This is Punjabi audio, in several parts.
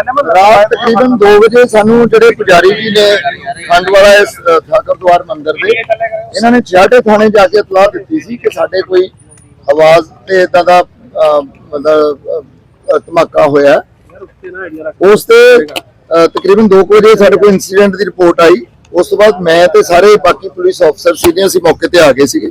ਰਾਤ ਤਕਰੀਬਨ 2 ਵਜੇ ਸਾਨੂੰ ਜਿਹੜੇ ਪੁਜਾਰੀ ਜੀ ਨੇ ਖੰਡ ਵਾਲਾ ਇਸ ਅ, ਠਾਕਰ ਦੁਆਰ ਮੰਦਿਰ ਦੇ ਇਹਨਾਂ ਨੇ ਛਿਆਟੇ ਥਾਣੇ ਜਾ ਕੇ ਇਤਲਾਹ ਦਿੱਤੀ ਸੀ ਕਿ ਸਾਡੇ ਕੋਈ ਆਵਾਜ਼ ਤੇ ਇਦਾਂ ਦਾ ਮਤਲਬ ਧਮਾਕਾ ਹੋਇਆ। ਉਸ ਤੇ ਤਕਰੀਬਨ 2 ਵਜੇ ਸਾਡੇ ਕੋਲ ਇਨਸੀਡੈਂਟ ਦੀ ਰਿਪੋਰਟ ਆਈ। ਉਸ ਤੋਂ ਬਾਅਦ ਮੈਂ ਤੇ ਸਾਰੇ ਬਾਕੀ ਪੁਲਿਸ ਅਫਸਰ ਸੀਗੇ ਅਸੀਂ ਮੌਕੇ ਤੇ ਆ ਗਏ ਸੀਗੇ।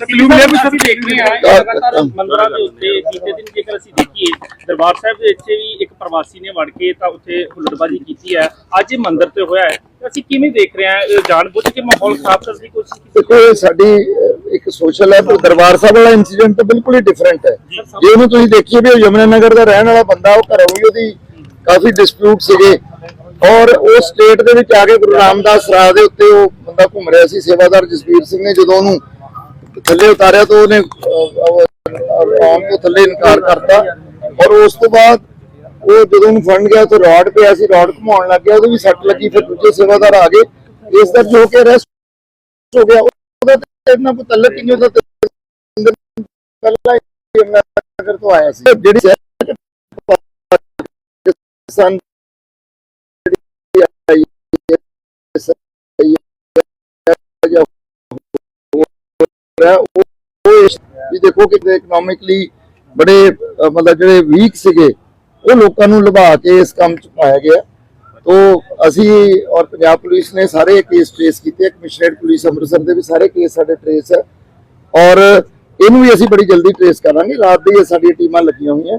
ਕਲੂਲੇ ਵੀ ਸਭ ਦੇਖ ਰਹੇ ਆ ਤਾਂ- ਲਗਾਤਾਰ ਮੰਦਰਾਂ ਦੇ ਉੱਤੇ ਬੀਤੇ ਦਿਨ ਜੇਕਰ ਅਸੀਂ ਦੇਖੀਏ ਦਰਬਾਰ ਸਾਹਿਬ ਦੇ ਵਿੱਚ ਵੀ ਇੱਕ ਪ੍ਰਵਾਸੀ ਨੇ ਵੜ ਕੇ ਤਾਂ ਉੱਥੇ ਹੁੱਲੜਬਾਜ਼ੀ ਕੀਤੀ ਹੈ। ਅੱਜ ਇਹ ਮੰਦਿਰ ਤੇ ਹੋਇਆ ਹੈ। ਤਾਂ ਅਸੀਂ ਕਿਵੇਂ ਦੇਖ ਰਹੇ ਹਾਂ ਇਹ ਜਾਣਬੁੱਝ ਕੇ ਮਾਹੌਲ ਖਰਾਬ ਕਰਨ ਦੀ ਕੋਸ਼ਿਸ਼ ਕੀਤੀ ਦੇਖੋ ਇਹ ਸਾਡੀ ਅਹ, ਇੱਕ ਸੋਸ਼ਲ ਹੈ ਪਰ ਦਰਬਾਰ ਸਾਹਿਬ ਵਾਲਾ ਇਨਸੀਡੈਂਟ ਤਾਂ ਬਿਲਕੁਲ ਹੀ ਡਿਫਰੈਂਟ ਹੈ। ਜੇ ਉਹਨੂੰ ਤੁਸੀਂ ਦੇਖੀਏ ਵੀ ਉਹ ਯਮੁਨਾ ਨਗਰ ਦਾ ਰਹਿਣ ਵਾਲਾ ਬੰਦਾ ਉਹ ਘਰੋਂ ਵੀ ਉਹਦੀ ਕਾਫੀ ਡਿਸਪਿਊਟ ਸੀਗੇ। ਔਰ ਉਹ ਸਟੇਟ ਦੇ ਵਿੱਚ ਆ ਕੇ ਗੁਰੂ ਰਾਮਦਾਸ ਰਾਹ ਦੇ ਉੱਤੇ ਉਹ ਬੰਦਾ ਘੁੰਮ ਰਿਹਾ ਸੀ ਸੇਵਾਦਾਰ ਜਸਵੀਰ ਸਿੰਘ ਨੇ ਜਦੋਂ ਉਹਨੂੰ ਥੱਲੇ ਉਤਾਰਿਆ ਤਾਂ ਉਹਨੇ ਆਉਣ ਤੋਂ ਥੱਲੇ ਇਨਕਾਰ ਕਰਤਾ। ਔਰ ਉਸ ਤੋਂ ਬਾਅਦ ਉਹ ਜਦੋਂ ਉਹਨੂੰ ਫੜਨ ਗਿਆ ਤਾਂ ਰੋਡ ਪਿਆ ਸੀ ਰੋਡ ਘੁਮਾਉਣ ਲੱਗ ਗਿਆ ਉਹਦੇ ਵੀ ਸੱਟ ਲੱਗੀ ਫਿਰ ਦੂਜੇ ਸੇਵਾਦਾਰ ਆ ਗਏ। ਇਸ ਦਾ ਜੋ ਕਿ ਰੈਸਟ ਹੋ ਗਿਆ ਉਹਦਾ ਤੇ ਇੰਨਾ ਕੋਈ ਤਲਕ ਹੀ ਨਹੀਂ ਉਹਦਾ ਤੇ ਪਹਿਲਾਂ ਹੀ ਯਮੁਨਾ ਨਗਰ ਤੋਂ ਆਇਆ ਸੀ। ਜਿਹੜੀ ਸਹਿ- ਪਾਕਿਸਤਾਨ ਜਿਹੜੀ ਆਈ ਹੈ, ਸਹੀ ਹੈ, ਜਾਂ ਹੋ ਰਿਹਾ, ਉਹ ਵੀ ਦੇਖੋ ਕਿ ਇਕਨੋਮਿਕਲੀ ਬੜੇ ਮਤਲਬ ਜਿਹੜੇ ਵੀਕ ਸੀਗੇ ਉਹ ਲੋਕਾਂ ਨੂੰ ਲੁਭਾ ਕੇ ਇਸ ਕੰਮ ਚ ਪਾਇਆ ਗਿਆ। ਤੋ ਅਸੀਂ ਔਰ ਪੰਜਾਬ ਪੁਲਿਸ ਨੇ ਸਾਰੇ ਕੇਸ ਟ੍ਰੇਸ ਕੀਤੇ ਕਮਿਸ਼ਨਰੇਟ ਪੁਲਿਸ ਅੰਮ੍ਰਿਤਸਰ ਦੇ ਵੀ ਸਾਰੇ ਕੇਸ ਸਾਡੇ ਟ੍ਰੇਸ ਹੈ। ਔਰ ਇਹਨੂੰ ਵੀ ਅਸੀਂ ਬੜੀ ਜਲਦੀ ਟ੍ਰੇਸ ਕਰਾਂਗੇ ਰਾਤ ਦੀ ਇਹ ਟੀਮਾਂ ਲੱਗੀਆਂ ਹੋਈਆਂ।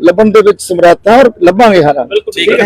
ਲੱਭਣ ਦੇ ਵਿੱਚ ਸਮਰੱਥ ਹਾਂ ਔਰ ਲੱਭਾਂਗੇ ਹਾਰਾਂ ਬਿਲਕੁਲ ਠੀਕ ਹੈ।